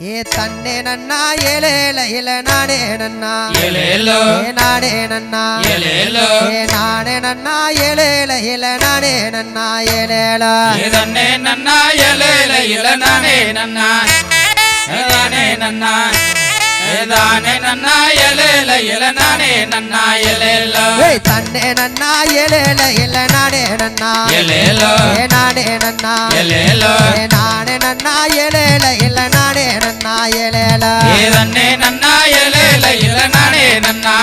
ஏ தன்னே நன்னா ஏலேல இல நானே நன்னா. ஏலேலோ ஏ நானே நன்னா. ஏலேலோ ஏ நானே நன்னா ஏலேல இல நானே நன்னா ஏலேல இதன்னே நன்னா எலேல இல நானே நன்னா. ஏதானே நன்னா. ஏதானே நன்னா எலேல இல நானே நன்னா எலேலோ ஏய் தன்னே நன்னா ஏலேல இல நானே நன்னா எலேலோ ஏ நானே நன்னா. எலேலோ ஏ நானே நன்னா ஏலேல இல நானே நன்னா ஏலேல இதன்னே நன்னா எலேல இல நானே நன்னா.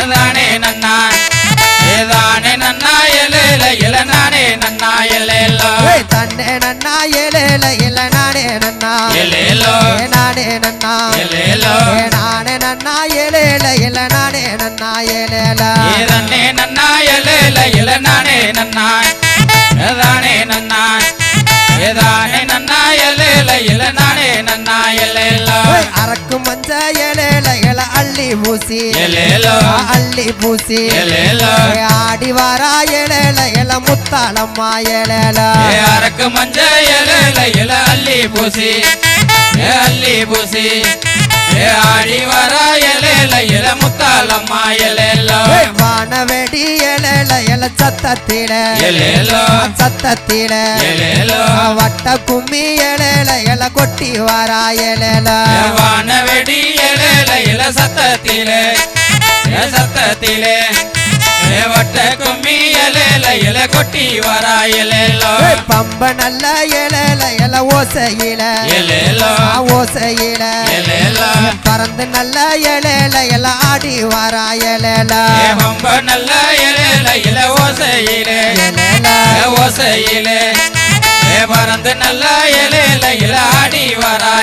ஏதானே நன்னா. ஏதானே நன்னா தன்னே நன்னா ஏலேல இல நானே நன்னா. எலேலோ ஏ நானே நன்னா. எலேலோ ஏ நானே நன்னா ஏலேல இல நானே நன்னா ஏலேல ஏதன்னே நன்னா எலேல இல நானே நன்னா. ஏதானே நன்னா. ஏதானே நன்னா எலேல இல நானே நன்னா ஏய் அரக்கு மஞ்ச ஏலேல அள்ளி பூசி. அள்ளி பூசி. ஆடி வாரா ஏலேல இல முத்தாளம்மா ஏ அரக்கு மஞ்ச எலேல இல அள்ளி பூசி. அள்ளி பூசி. ஏ ஆடி வர எலேல. இல முத்தாலம்மா எலேலோ வானவெடி ஏலேல இல சத்தத்தில. எலேலோ. சத்தத்தில. எலேலோ. வட்ட கும்மி ஏலேல இல கொட்டி வாரா ஏலேல வானவெடி எலேல இல சத்தத்திலே. சத்தத்திலே. வட்ட கும்மி எலேல இல கொட்டி வரா ஏய் பம்ப நல்ல ஏலேல இல ஓசையில எலேலோ ஆ, ஓசையில பறந்து நல்ல ஏலேல இல ஆடி வாரா ரொம்ப நல்ல எலேல இல ஓசையிலே ஏலேல ஏ ஓசையிலே பறந்து நல்ல எலேல இல ஆடி வரா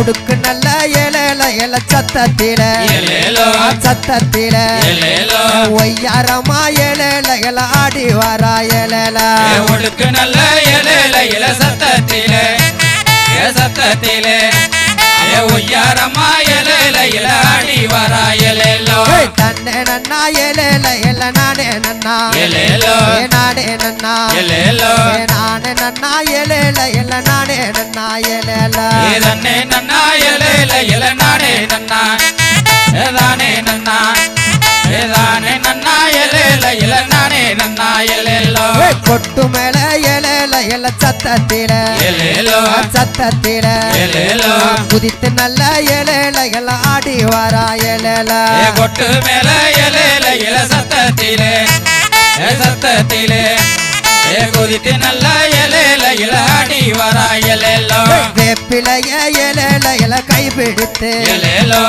உடுக்கு நல்ல ஏலேல இல சத்தத்தில சத்தத்தில ஒய்யாரமா ஏலேல இல ஆடி வாரா ஏலேல ஏ ஒடுக்கு நல்ல எலேல இல சத்தத்திலே சத்தத்திலே. இல ஆடி வரா எலேலோ ஏய் தன்னே நன்னா ஏலேல இல நானே நன்னா. எலேலோ ஏ நானே நன்னா. எலேலோ ஏ நானே நன்னா ஏலேல இல நானே நன்னா ஏலேல ஏதன்னே நன்னா எலேல இல நானே நன்னா. ஏதானே நன்னா. ஏதானே கொட்டு மேல ஏலேல இல சத்தத்தில. சத்தத்தில. குதித்து நல்ல ஏலேல இல ஆடி வாரா ஏ கொட்டு மேல எலேல இல சத்தத்திலே. சத்தத்திலே. குதித்து நல்ல எலேல இல ஆடி வரா ஏய் வேப்பிலைய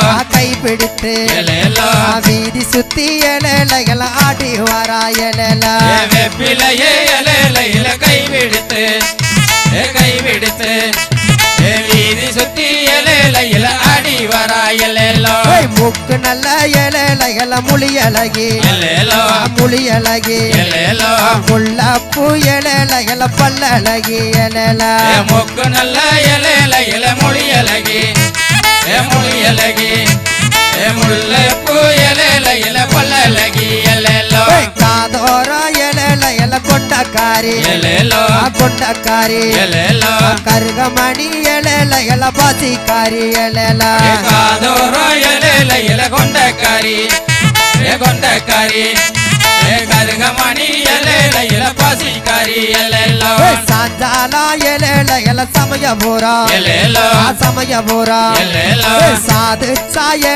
ஆ, கைப்பிடித்து எலேலோ ஆ, வீதி சுத்தி இல ஏ வெப்பிலையே எலேல இல கைவிடுத்து கைவிடுத்து வீதி சுத்தி எலேல இல ஆடி வரா எலேலோ ஏய் மூக்கு நல்ல ஏலேல இல முழியழகி எலேலோ ஆ, முழியழகி எலேலோ முல்லப்பூ ஏலேல இல பல்லழகி ஏலேல ஏ மூக்கு நல்ல எலேல இல மொழியலகி ஏ மொழியலகி ஏ கொண்டக்காரி கொண்டக்காரி கருகமணி ஏலேல இல பாசிக்காரி இல கொண்டக்காரி கொண்டக்காரி கருகமணி எலேல இல பாசிக்காரி சாஞ்சாலா சாது ஏ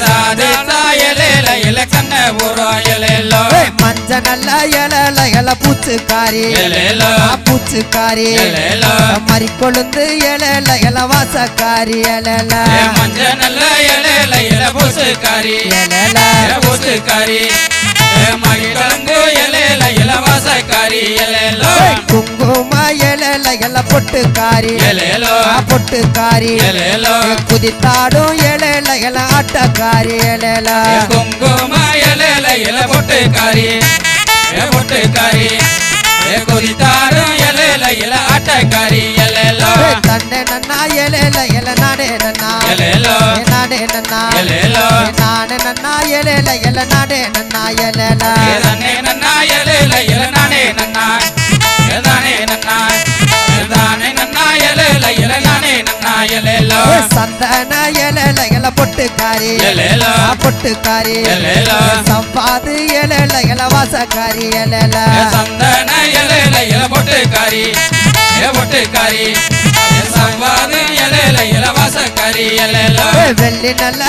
சாதித்தா எலேல இல கண்ணபுரம் எலேலோ ஏய் மஞ்ச நல்ல ஏலேல இல பூச்சுக்காரி. எலேலோ ஆ, பூச்சுக்காரி. எலேலோ மறி கொழுந்து ஏலேல இல வாசக்காரி ஏலேல ஏ மஞ்ச நல்ல இல பூசுக்காரி ஏ பூசுக்காரி ஏ மகிழங்கு எலேலோ ஆ, பொட்டுக்காரி எலேலோ ஏய் குதித்தாடும் ஏலேல இல ஆட்டக்காரி ஏ குங்கும எலேல இல பொட்டுக்காரி ஏ பொட்டுக்காரி ஏ கொதித்தாரும் எலேல இல ஆட்டக்காரி எலேலோ தன்னே நன்னா நானே நானே நானே நானே எல ஏலேல இல பொட்டுக்காரி. எலேலோ பொட்டுக்காரி. எலேலோ சம்பாது இல வாசக்காரி ஏலேல ஏ சந்தன எலேல எல பொட்டுக்காரி. பொட்டுக்காரி. சம்பாது எலேல எல வாசக்காரி எலேலோ வெள்ளி நல்ல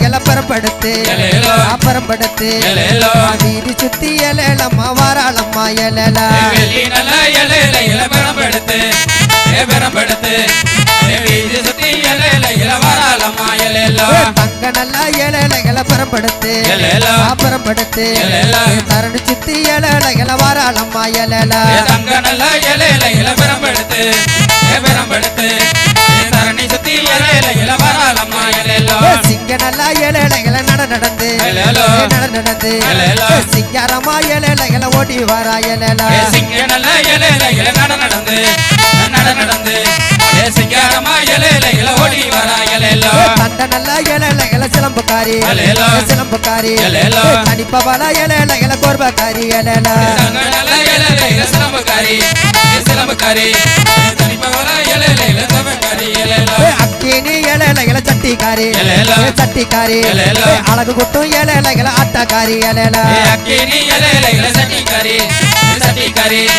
இல பரப்படுத்து எலேலோ பரப்படுத்து எலேலோ வீதி சுத்தி ஏலேலம்மா வாராளம்மா ஏலேல வெள்ளி நல்ல எலேல இல ஏ வீதி சுத்தி எலேல இல வராலம்மா எலேலோ தங்க நல்லா எலேலோ பரப்படுத்து எலேலோ தரணி சுத்தி வாராளம்மா ஏழல ஏ தங்க நல்ல எலேல இல பெறம்பெடுத்து ஏ பெறம்பெடுத்து ஏ தரணி சுத்தி எலேல இல வராலம்மா எலேலோ சிங்க நல்லா ஏழைகளை நட நடந்து. எலேலோ. நட நடந்து. எலேலோ. சிங்காரமா ஏழைகளை ஓடி வாரா சிங்க நல்ல எலேல இல நட நடந்து. நட நடந்து சிங்காரமா எலேல இல ஓடி வரா எலேலோ தண்ட நல்லா சிலம்புக்காரி. சிலம்புக்காரி. தனிப்பவள கோர்பக்காரி எலேல இல சிலம்புக்காரி ஏ சிலம்புக்காரி ஏ தனிப்பவள எலேல இல சிலம்புக்காரி எலேலோ அக்கினி ஏழைகளை சட்டிக்காரி எலேலோ. சட்டிக்காரி எலேலோ. அழகு குட்டும் ஏழைகளை ஆட்டக்காரி ஏழல ஏ அக்கினி எலேல இல சட்டிக்காரி ஏ சட்டிக்காரி ஏ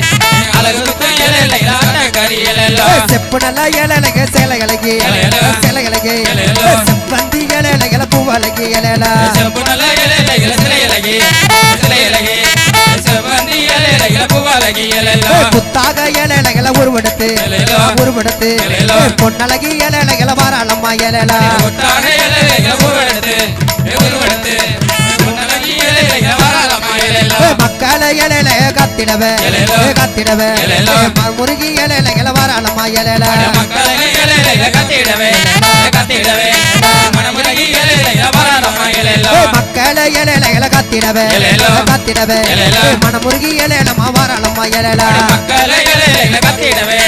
அழகு குத்து எலேல இல ஆட்டக்காரி எலேலோ செப்பு நல்ல ஏழைக சேலைகளுக்கு. சேலைகளுக்கு. செப்பந்தி ஏழைகளை பூவலைக்கு ஏழல செம்பு நல்ல எலேல இல சிலை இலகி சிலை இலகி செவ்வந்தி எலேல இல பூவாலகி புத்தாக உருவெடுத்து. உருவெடுத்து. எலேலோ. பொன்னழகி ஏழைகளை வாராளம்மா ஏழல ஏழை கத்திடவே. கத்திடவே. முருகி ஏழைகளை வாராளம்மா ஏழல மக்களை எலேல இல கத்திடவே கத்திடவே மனமுருகி எலேல இல வராலம்மா எலேலோ மக்களை ஏழைகளை கத்திடவே எலேலோ. கத்திடவே எலேலோ. மனமுருகி ஏழைலம்மா வாராளம்மா ஏழல மக்களை எலேல இல கத்திடவே